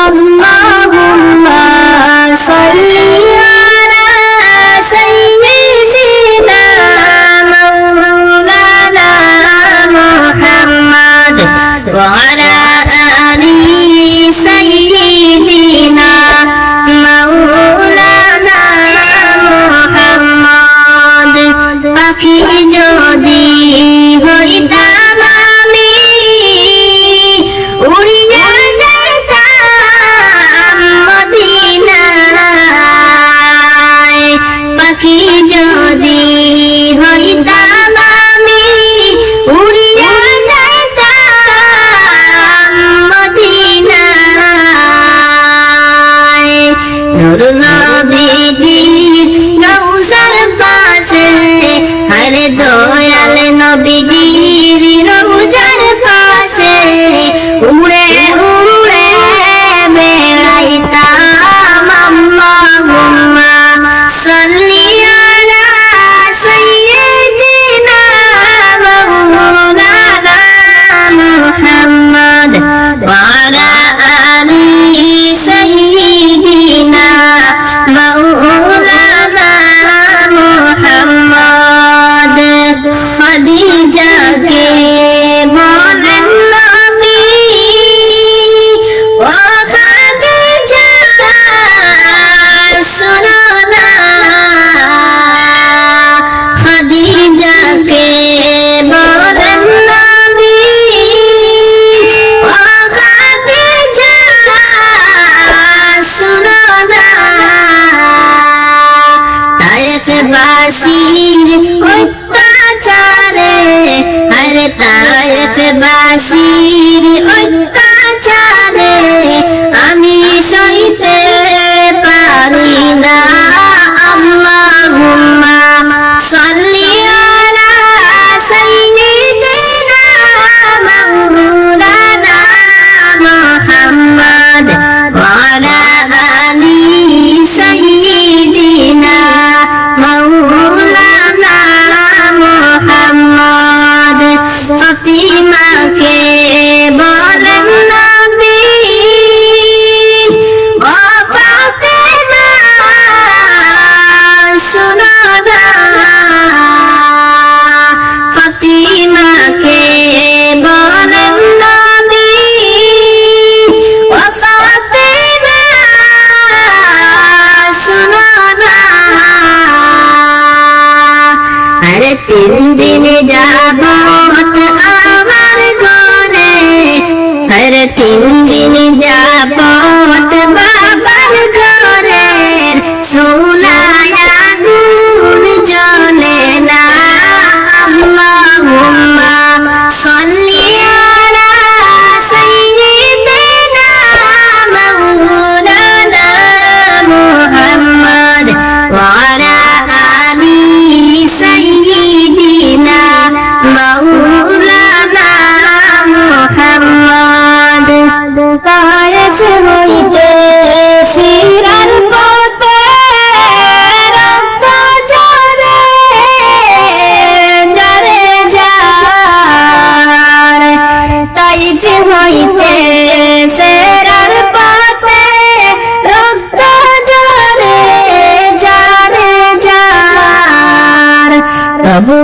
on the. আরে দয়াল নবীজি ভারতবাসীর অত্যাচারে হরে ভারতবাসীর অত্যাচারে, আমি সইতে পারি না। আল্লাহুম্মা সাল্লি আলা সাইয়্যিদিনা মাওলানা মুহাম্মদ ওয়া আলা রে তিন দিন যাবত আমার ঘরে হরে তিন দিন যাবত হইতে ফেরার পথে রক্ত জলে যাবে যার তবু